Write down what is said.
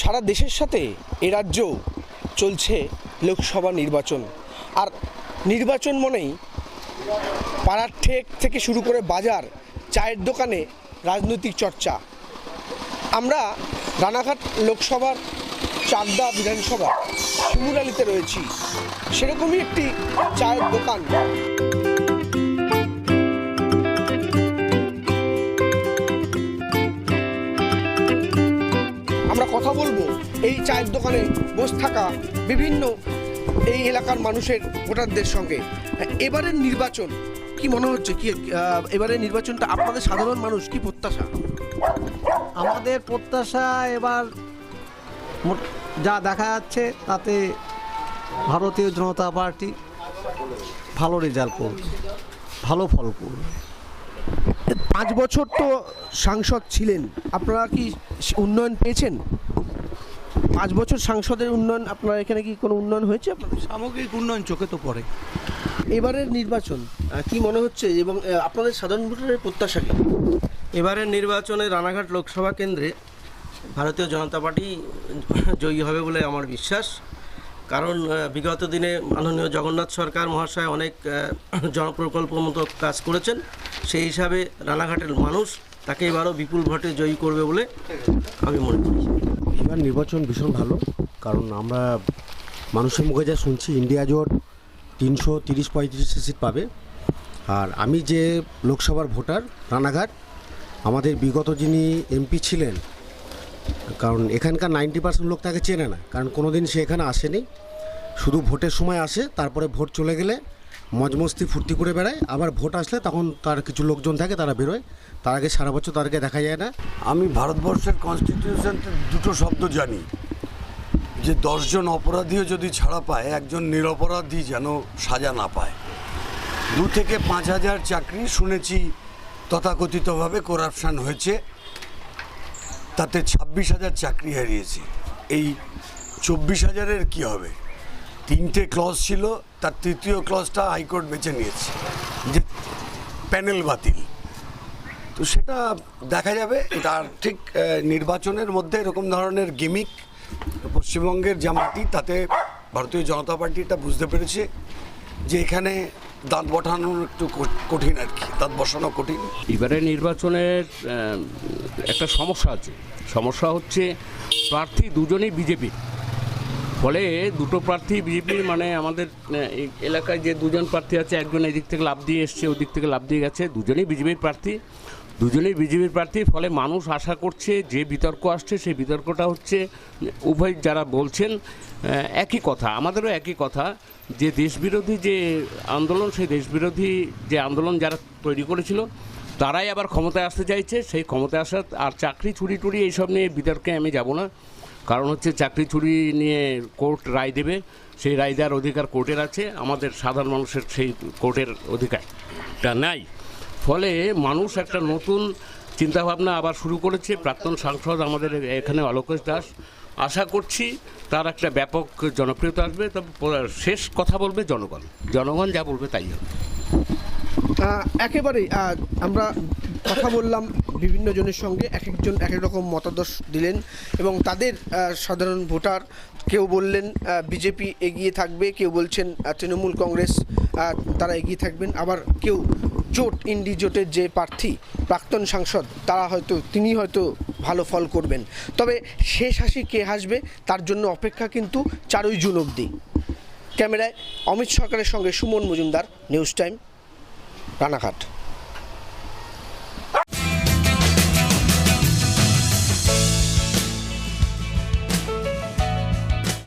সারা দেশের সাথে এ রাজ্যেও চলছে লোকসভা নির্বাচন। আর নির্বাচন মনেই পাড়ার ঠেক থেকে শুরু করে বাজার, চায়ের দোকানে রাজনৈতিক চর্চা। আমরা রানাঘাট লোকসভার চাকদা বিধানসভা শিমুরালিতে রয়েছি। সেরকমই একটি চায়ের দোকান। এই চায়ের দোকানে বসে থাকা বিভিন্ন এই এলাকার মানুষের ভোটারদের সঙ্গে। এবারের নির্বাচন কি মনে হচ্ছে? কি এবারের নির্বাচনটা আপনাদের সাধারণ মানুষ কি প্রত্যাশা? আমাদের প্রত্যাশা এবার যা দেখা যাচ্ছে তাতে ভারতীয় জনতা পার্টি ভালো রেজাল্ট করবে ভালো ফল করবে। পাঁচ বছর তো সাংসদ ছিলেন। আপনারা কি উন্নয়ন পেয়েছেন? পাঁচ বছর সাংসদের উন্নয়ন আপনার এখানে কি কোনো উন্নয়ন হয়েছে আপনাদের? সামগ্রিক উন্নয়ন চোখে তো পড়ে। এবারের নির্বাচন কি মনে হচ্ছে এবং আপনাদের সাধারণ ভোটারের প্রত্যাশা কি? এবারের নির্বাচনে রানাঘাট লোকসভা কেন্দ্রে ভারতীয় জনতা পার্টি জয়ী হবে বলে আমার বিশ্বাস। কারণ বিগত দিনে মাননীয় জগন্নাথ সরকার মহাশয় অনেক জনপ্রকল্প মতো কাজ করেছেন। সেই হিসাবে রানাঘাটের মানুষ তাকে এবারও বিপুল ভোটে জয়ী করবে বলে আমি মনে করি। এবার নির্বাচন ভীষণ ভালো, কারণ আমরা মানুষের মুখে যা শুনছি ইন্ডিয়া জোট তিনশো তিরিশ পঁয়ত্রিশ সিট পাবে। আর আমি যে লোকসভার ভোটার, রানাঘাট, আমাদের বিগত যিনি এমপি ছিলেন, কারণ এখানকার নাইনটি পার্সেন্ট লোক তাকে চেনে না, কারণ কোনো দিন সে এখানে আসেনি। শুধু ভোটের সময় আসে, তারপরে ভোট চলে গেলে মজমস্তি ফুর্তি করে বেড়ায়, আবার ভোট আসলে তখন তার কিছু লোকজন থাকে, তারা বেরোয়। তার আগে সারা বছর তাদেরকে দেখা যায় না। আমি ভারতবর্ষের কনস্টিটিউশন দুটো শব্দ জানি। যে দশজন অপরাধীও যদি ছাড়া পায়, একজন নিরপরাধী যেন সাজা না পায়। দু থেকে পাঁচ হাজার চাকরি শুনেছি তথাকথিতভাবে করাপশান হয়েছে। তাতে ছাব্বিশ হাজার চাকরি হারিয়েছে। এই চব্বিশ হাজারের কি হবে? তিনটে ক্লজ ছিল তার তৃতীয় ক্লজটা হাইকোর্ট বেছে নিয়েছে, যে প্যানেল বাতিল। তো সেটা দেখা যাবে তার ঠিক নির্বাচনের মধ্যে এরকম ধরনের গেমিক পশ্চিমবঙ্গের যা মাটি, তাতে ভারতীয় জনতা পার্টি এটা বুঝতে পেরেছে যে এখানে দাঁত বসানো একটু কঠিন আর কি, দাঁত বসানো কঠিন। এবারে নির্বাচনের একটা সমস্যা আছে। সমস্যা হচ্ছে প্রার্থী দুজনেই বিজেপি। ফলে দুটো প্রার্থী বিজেপির মানে আমাদের এলাকায় যে দুজন প্রার্থী আছে, একজন এদিক থেকে লাভ দিয়ে এসছে, ওদিক থেকে লাভ দিয়ে গেছে, দুজনেই বিজেপির প্রার্থী। দুজনেই বিজেপির প্রার্থী, ফলে মানুষ আশা করছে যে বিতর্ক আসছে, সেই বিতর্কটা হচ্ছে, উভয় যারা বলছেন একই কথা, আমাদেরও একই কথা, যে দেশবিরোধী যে আন্দোলন, সেই দেশবিরোধী যে আন্দোলন যারা তৈরি করেছিল, তারাই আবার ক্ষমতায় আসতে চাইছে। সেই ক্ষমতায় আসার আর চাকরি চুরি টুরি এইসব নিয়ে বিতর্কে আমি যাব না। কারণ হচ্ছে চাকরি চুরি নিয়ে কোর্ট রায় দেবে, সেই রায় দেওয়ার অধিকার কোর্টের আছে, আমাদের সাধারণ মানুষের সেই কোর্টের অধিকারটা নাই। ফলে মানুষ একটা নতুন চিন্তাভাবনা আবার শুরু করেছে, প্রাক্তন সাংসদ আমাদের এখানে অলোকেশ দাস। আশা করছি তার একটা ব্যাপক জনপ্রিয়তা আসবে তবে শেষ কথা বলবে জনগণ। জনগণ যা বলবে তাই হবে। একেবারেই আমরা কথা বললাম বিভিন্ন জনের সঙ্গে এক একজন এক এক রকম মতাদর্শ দিলেন এবং তাদের সাধারণ ভোটার কেউ বললেন বিজেপি এগিয়ে থাকবে, কেউ বলছেন তৃণমূল কংগ্রেস তারা এগিয়ে থাকবেন, আবার কেউ জোট, ইন্ডি জোটের যে প্রার্থী, প্রাক্তন সাংসদ, তারা হয়তো, তিনি হয়তো ভালো ফল করবেন। তবে শেষ হাসি কে হাসবে, তার জন্য অপেক্ষা কিন্তু চারই জুন অবধি। ক্যামেরায় অমিত সরকারের সঙ্গে সুমন মজুমদার, নিউজ টাইম, রানাঘাট।